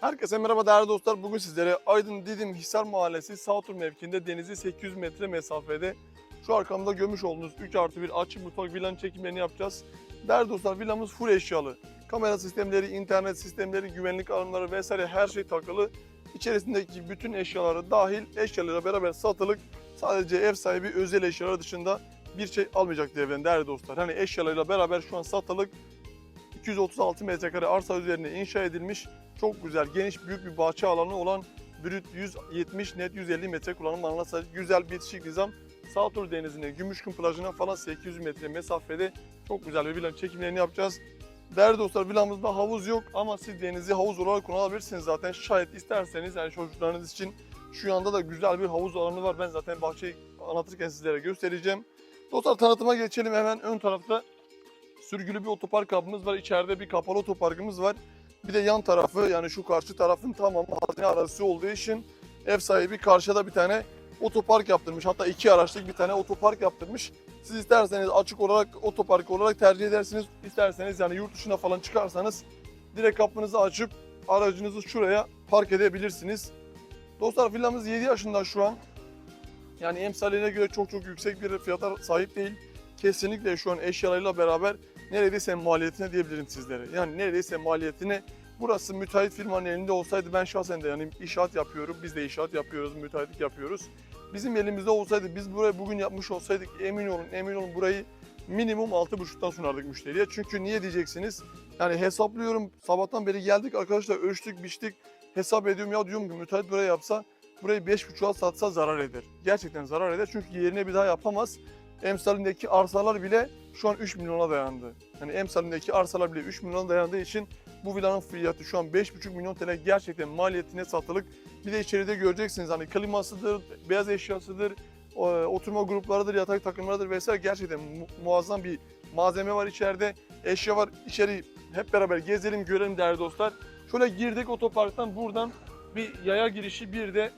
Herkese merhaba değerli dostlar. Bugün sizlere Aydın Didim Hisar Mahallesi Sağtur mevkiinde denize 800 metre mesafede şu arkamda görmüş olduğunuz 3 artı 1 açık mutfak villanın çekimlerini yapacağız. Değerli dostlar villamız full eşyalı. Kamera sistemleri, internet sistemleri, güvenlik alanları vesaire her şey takılı. İçerisindeki bütün eşyaları dahil eşyalarıyla beraber satılık. Sadece ev sahibi özel eşyalar dışında bir şey almayacak evden değerli dostlar. Hani eşyalarıyla beraber şu an satılık 236 metrekare arsa üzerine inşa edilmiş çok güzel, geniş, büyük bir bahçe alanı olan brüt 170, net 150 metre kullanım alanına sahip güzel bir şık nizam. Sağtur Denizi'ne, Gümüşkün plajına falan 800 metre mesafede çok güzel bir villanın çekimlerini yapacağız. Değerli dostlar villamızda havuz yok ama siz denizi havuz olarak kullanabilirsiniz zaten. Şayet isterseniz yani çocuklarınız için şu anda da güzel bir havuz alanı var. Ben zaten bahçeyi anlatırken sizlere göstereceğim. Dostlar tanıtıma geçelim hemen ön tarafta sürgülü bir otopark kapımız var. İçeride bir kapalı otoparkımız var. Bir de yan tarafı yani şu karşı tarafın tamamı hazine arazisi olduğu için ev sahibi karşıda bir tane otopark yaptırmış. Hatta iki araçlık bir tane otopark yaptırmış. Siz isterseniz açık olarak otopark olarak tercih edersiniz. İsterseniz yani yurt dışına falan çıkarsanız direkt kapınızı açıp aracınızı şuraya park edebilirsiniz. Dostlar villamız 7 yaşında şu an. Yani emsaline göre çok çok yüksek bir fiyata sahip değil. Kesinlikle şu an eşyalarıyla beraber neredeyse maliyetine diyebilirim sizlere. Yani neredeyse maliyetine burası müteahhit firmanın elinde olsaydı ben şahsen de yani inşaat yapıyorum. Biz de inşaat yapıyoruz, müteahhitlik yapıyoruz. Bizim elimizde olsaydı biz burayı bugün yapmış olsaydık emin olun emin olun burayı minimum 6.5'tan sunardık müşteriye. Çünkü niye diyeceksiniz? Yani hesaplıyorum sabahtan beri geldik arkadaşlar ölçtük biçtik hesap ediyorum ya diyorum ki müteahhit burayı yapsa burayı 5.5'a satsa zarar eder. Gerçekten zarar eder çünkü yerine bir daha yapamaz. Emsalindeki arsalar bile şu an 3 milyona dayandı. Yani emsalindeki arsalar bile 3 milyona dayandığı için bu villanın fiyatı şu an 5,5 milyon TL gerçekten maliyetine satılık. Bir de içeride göreceksiniz hani klimasıdır, beyaz eşyasıdır, oturma gruplarıdır, yatak takımlarıdır vesaire gerçekten mu- muazzam bir malzeme var içeride. Eşya var. İçeri hep beraber gezelim, görelim değerli dostlar. Şöyle girdik otoparktan buradan bir yaya girişi bir de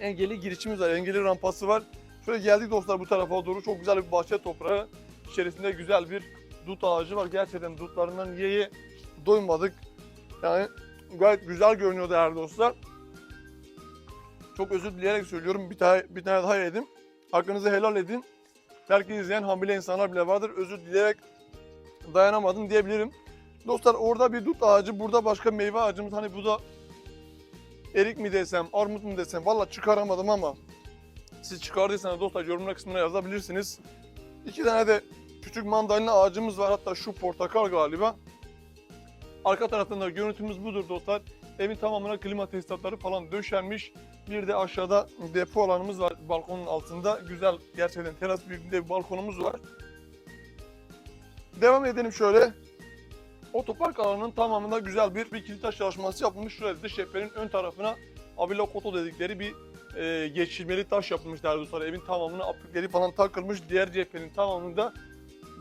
engelli girişimiz var. Engelli rampası var. Şöyle geldik dostlar bu tarafa doğru. Çok güzel bir bahçe toprağı. İçerisinde güzel bir dut ağacı var. Gerçekten dutlarından ye ye doymadık. Yani gayet güzel görünüyor değerli dostlar. Çok özür dileyerek söylüyorum. Bir tane, bir tane daha yedim. Hakkınızı helal edin. Belki izleyen hamile insanlar bile vardır. Özür dileyerek dayanamadım diyebilirim. Dostlar orada bir dut ağacı, burada başka meyve ağacımız. Hani bu da erik mi desem, armut mu desem valla çıkaramadım ama siz çıkardıysanız dostlar yorumlar kısmına yazabilirsiniz. İki tane de küçük mandalina ağacımız var. Hatta şu portakal galiba. Arka taraftan da görüntümüz budur dostlar. Evin tamamına klima tesisatları falan döşenmiş. Bir de aşağıda depo alanımız var balkonun altında. Güzel gerçekten teras büyüklüğünde bir balkonumuz var. Devam edelim şöyle. Otopark alanının tamamında güzel bir, bir kilit taş çalışması yapılmış. Şurada dış cephenin ön tarafına Avila Koto dedikleri bir e, geçirmeli taş yapılmış değerli dostlar. Evin tamamına aplikleri falan takılmış. Diğer cephenin tamamında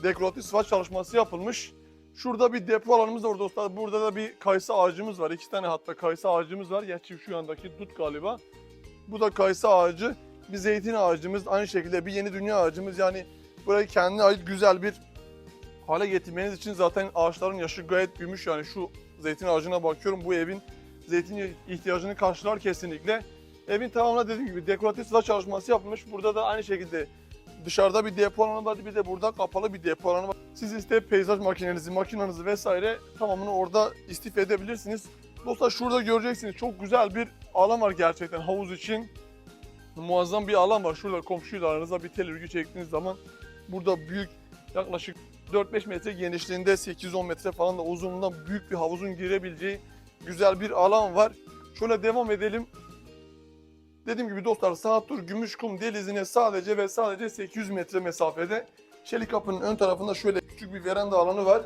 dekoratif sıva çalışması yapılmış. Şurada bir depo alanımız var dostlar. Burada da bir kayısı ağacımız var. İki tane hatta kayısı ağacımız var. Gerçi şu andaki dut galiba. Bu da kayısı ağacı. Bir zeytin ağacımız. Aynı şekilde bir yeni dünya ağacımız. Yani burayı kendine ait güzel bir hale getirmeniz için zaten ağaçların yaşı gayet büyümüş. Yani şu zeytin ağacına bakıyorum. Bu evin zeytin ihtiyacını karşılar kesinlikle. Evin tamamına dediğim gibi dekoratif sıva çalışması yapılmış. Burada da aynı şekilde dışarıda bir depo alanı var. Bir de burada kapalı bir depo alanı var. Siz iste peyzaj makinenizi, makinanızı vesaire tamamını orada istifade edebilirsiniz. Dostlar şurada göreceksiniz çok güzel bir alan var gerçekten havuz için. Muazzam bir alan var. Şurada komşuyla aranızda bir tel örgü çektiğiniz zaman burada büyük yaklaşık 4-5 metre genişliğinde 8-10 metre falan da uzunluğundan büyük bir havuzun girebileceği güzel bir alan var. Şöyle devam edelim. Dediğim gibi dostlar Sağtur Gümüşkum Delizi'ne sadece ve sadece 800 metre mesafede. Çelik kapının ön tarafında şöyle küçük bir veranda alanı var.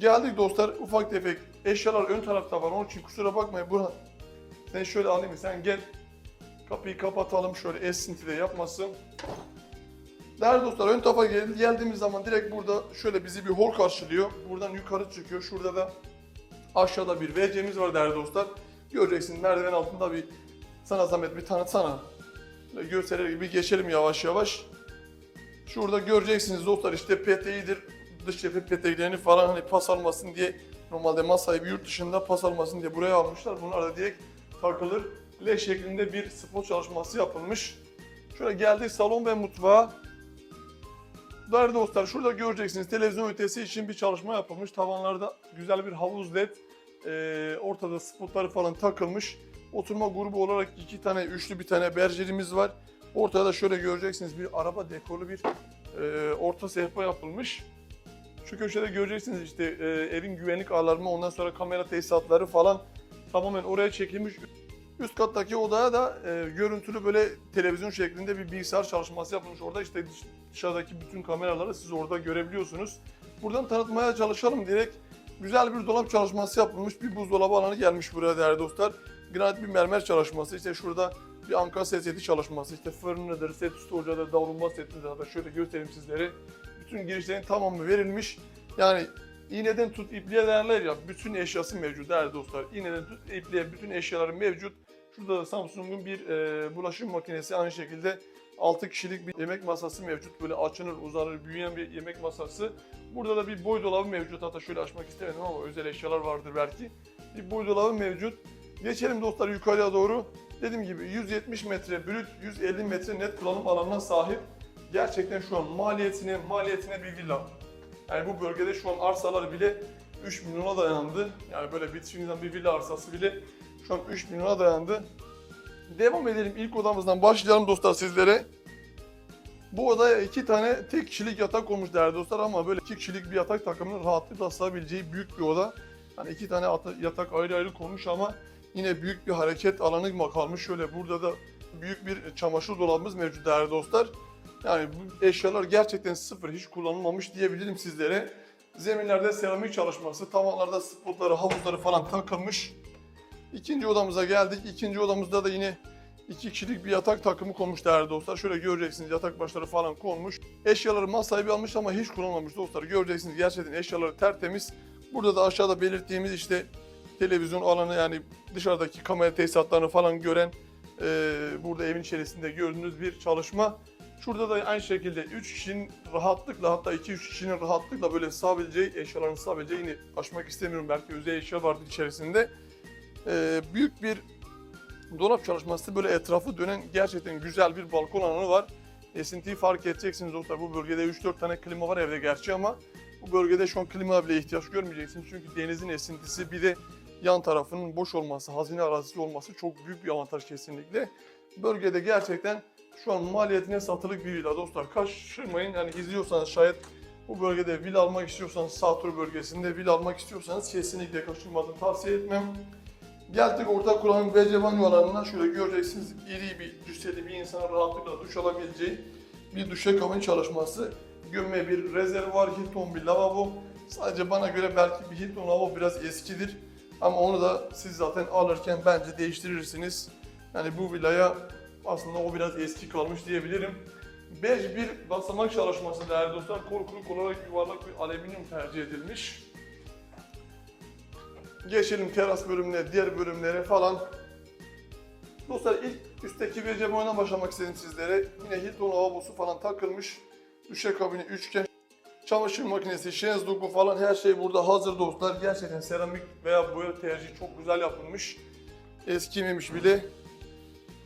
Geldik dostlar ufak tefek eşyalar ön tarafta var. Onun için kusura bakmayın. Burhan, sen şöyle alayım sen gel. Kapıyı kapatalım şöyle esinti de yapmasın. Değerli dostlar ön tarafa gel- geldiğimiz zaman direkt burada şöyle bizi bir hol karşılıyor. Buradan yukarı çıkıyor. Şurada da aşağıda bir WC'miz var değerli dostlar. Göreceksiniz merdiven altında bir sana zahmet bir tanıtsana. Böyle gösterir gibi geçelim yavaş yavaş. Şurada göreceksiniz dostlar işte peteğidir, dış cephe peteklerini falan hani pas almasın diye Normalde mal sahibi yurt dışında pas almasın diye buraya almışlar. Bunlar da direkt takılır. L şeklinde bir spot çalışması yapılmış. Şöyle geldik salon ve mutfağa. Değerli dostlar şurada göreceksiniz televizyon ötesi için bir çalışma yapılmış. Tavanlarda güzel bir havuz led. Ee, ortada spotları falan takılmış. Oturma grubu olarak iki tane üçlü bir tane berjerimiz var. Ortada şöyle göreceksiniz bir araba dekorlu bir e, orta sehpa yapılmış. Şu köşede göreceksiniz işte e, evin güvenlik alarmı ondan sonra kamera tesisatları falan tamamen oraya çekilmiş. Üst kattaki odaya da e, görüntülü böyle televizyon şeklinde bir bilgisayar çalışması yapılmış. Orada işte dış- dışarıdaki bütün kameraları siz orada görebiliyorsunuz. Buradan tanıtmaya çalışalım direkt. Güzel bir dolap çalışması yapılmış. Bir buzdolabı alanı gelmiş buraya değerli dostlar. Granit bir mermer çalışması. İşte şurada bir anka set seti çalışması. İşte fırınıdır, set üstü ocağı davulma setidir. Hatta şöyle göstereyim sizlere. Bütün girişlerin tamamı verilmiş. Yani iğneden tut ipliğe derler ya. Bütün eşyası mevcut değerli dostlar. İğneden tut ipliğe bütün eşyaları mevcut. Şurada da Samsung'un bir e, bulaşık makinesi aynı şekilde 6 kişilik bir yemek masası mevcut. Böyle açılır, uzanır, büyüyen bir yemek masası. Burada da bir boy dolabı mevcut. Hatta şöyle açmak istemedim ama özel eşyalar vardır belki. Bir boy dolabı mevcut. Geçelim dostlar yukarıya doğru. Dediğim gibi 170 metre brüt, 150 metre net kullanım alanına sahip. Gerçekten şu an maliyetine, maliyetine bir villa. Yani bu bölgede şu an arsalar bile 3 milyona dayandı. Yani böyle bitişinden bir villa arsası bile şu an 3 milyona dayandı. Devam edelim ilk odamızdan başlayalım dostlar sizlere. Bu odaya iki tane tek kişilik yatak olmuş değerli dostlar ama böyle iki kişilik bir yatak takımının rahatlıkla sığabileceği büyük bir oda. Hani iki tane ata- yatak ayrı ayrı konmuş ama yine büyük bir hareket alanı kalmış. Şöyle burada da büyük bir çamaşır dolabımız mevcut değerli dostlar. Yani bu eşyalar gerçekten sıfır, hiç kullanılmamış diyebilirim sizlere. Zeminlerde seramik çalışması, tavanlarda spotları, havuzları falan takılmış. İkinci odamıza geldik. İkinci odamızda da yine iki kişilik bir yatak takımı konmuş değerli dostlar. Şöyle göreceksiniz yatak başları falan konmuş. Eşyaları mal sahibi almış ama hiç kullanmamış dostlar. Göreceksiniz gerçekten eşyaları tertemiz. Burada da aşağıda belirttiğimiz işte televizyon alanı yani dışarıdaki kamera tesisatlarını falan gören eee, burada evin içerisinde gördüğünüz bir çalışma. Şurada da aynı şekilde 3 kişinin rahatlıkla hatta 2-3 kişinin rahatlıkla böyle sığabileceği, eşyalarını sığabileceği açmak istemiyorum belki özel eşya vardır içerisinde. Ee, büyük bir dolap çalışması böyle etrafı dönen gerçekten güzel bir balkon alanı var. Esintiyi fark edeceksiniz dostlar. Bu bölgede 3-4 tane klima var evde gerçi ama bu bölgede şu an klima bile ihtiyaç görmeyeceksiniz. Çünkü denizin esintisi bir de yan tarafının boş olması, hazine arazisi olması çok büyük bir avantaj kesinlikle. Bölgede gerçekten şu an maliyetine satılık bir villa dostlar. Kaçırmayın yani izliyorsanız şayet bu bölgede villa almak istiyorsanız Sağtur bölgesinde villa almak istiyorsanız kesinlikle kaçırmadan tavsiye etmem. Geldik orta kullanım WC banyo alanına şöyle göreceksiniz iri bir cüsseli bir insana rahatlıkla duş alabileceği bir duşakabin çalışması. Gömme bir rezervuar, Hilton bir lavabo. Sadece bana göre belki bir Hilton lavabo biraz eskidir. Ama onu da siz zaten alırken bence değiştirirsiniz. Yani bu villaya aslında o biraz eski kalmış diyebilirim. Bej bir basamak çalışması değerli dostlar. Korkuluk olarak yuvarlak bir alüminyum tercih edilmiş. Geçelim teras bölümüne, diğer bölümlere falan. Dostlar ilk üstteki WC boyuna başlamak istedim sizlere. Yine Hilton lavabosu falan takılmış. Duşakabini üçgen. Çamaşır makinesi, şezlongu falan her şey burada hazır dostlar. Gerçekten seramik veya boya tercihi çok güzel yapılmış. Eskimemiş bile.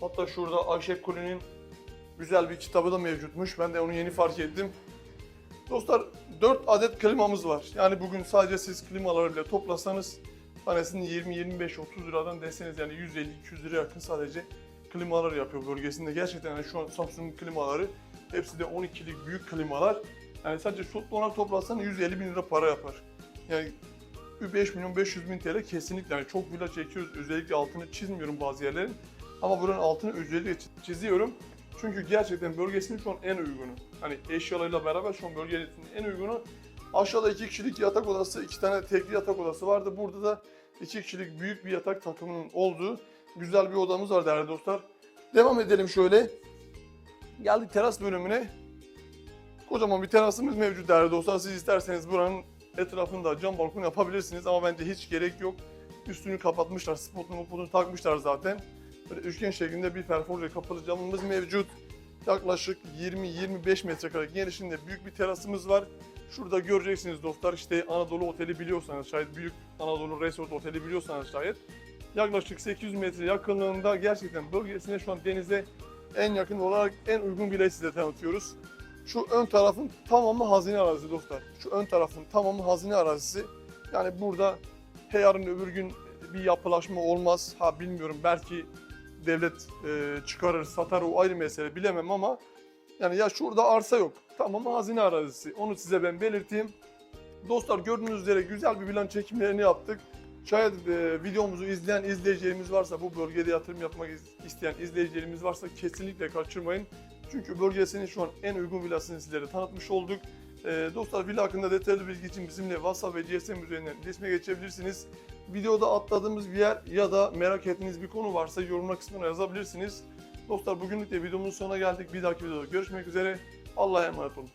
Hatta şurada Ayşe Kuli'nin güzel bir kitabı da mevcutmuş. Ben de onu yeni fark ettim. Dostlar 4 adet klimamız var. Yani bugün sadece siz klimaları bile toplasanız tanesini 20-25-30 liradan deseniz yani 150-200 lira yakın sadece klimalar yapıyor bölgesinde. Gerçekten yani şu an Samsung klimaları hepsi de 12'lik büyük klimalar. Yani sadece toplu olarak toplasan 150 bin lira para yapar. Yani 5 milyon 500 bin TL kesinlikle yani çok villa çekiyoruz. Özellikle altını çizmiyorum bazı yerlerin. Ama buranın altını özellikle çi- çiziyorum. Çünkü gerçekten bölgesinin şu an en uygunu. Hani eşyalarıyla beraber şu an bölgenin en uygunu. Aşağıda iki kişilik yatak odası, iki tane tekli yatak odası vardı. Burada da iki kişilik büyük bir yatak takımının olduğu güzel bir odamız var değerli dostlar. Devam edelim şöyle. Geldik teras bölümüne. Kocaman bir terasımız mevcut değerli dostlar. Siz isterseniz buranın etrafında cam balkon yapabilirsiniz ama bence hiç gerek yok. Üstünü kapatmışlar, spotunu mopotunu takmışlar zaten. Böyle üçgen şeklinde bir perforje kapalı camımız mevcut. Yaklaşık 20-25 metrekare genişliğinde büyük bir terasımız var. Şurada göreceksiniz dostlar işte Anadolu Oteli biliyorsanız şayet büyük Anadolu Resort Oteli biliyorsanız şayet yaklaşık 800 metre yakınlığında gerçekten bölgesine şu an denize en yakın olarak en uygun bile size tanıtıyoruz. Şu ön tarafın tamamı hazine arazisi dostlar. Şu ön tarafın tamamı hazine arazisi. Yani burada he yarın öbür gün bir yapılaşma olmaz. Ha bilmiyorum belki devlet e, çıkarır, satar o ayrı mesele bilemem ama yani ya şurada arsa yok. Tamamı hazine arazisi. Onu size ben belirteyim. Dostlar gördüğünüz üzere güzel bir plan çekimlerini yaptık. Şayet e, videomuzu izleyen izleyicilerimiz varsa, bu bölgede yatırım yapmak is- isteyen izleyicilerimiz varsa kesinlikle kaçırmayın. Çünkü bölgesinin şu an en uygun villasını sizlere tanıtmış olduk. E, dostlar villa hakkında detaylı bilgi için bizimle WhatsApp ve GSM üzerinden iletişime geçebilirsiniz. Videoda atladığımız bir yer ya da merak ettiğiniz bir konu varsa yorumlar kısmına yazabilirsiniz. Dostlar bugünlük de videomuzun sonuna geldik. Bir dahaki videoda görüşmek üzere. Allah'a emanet olun.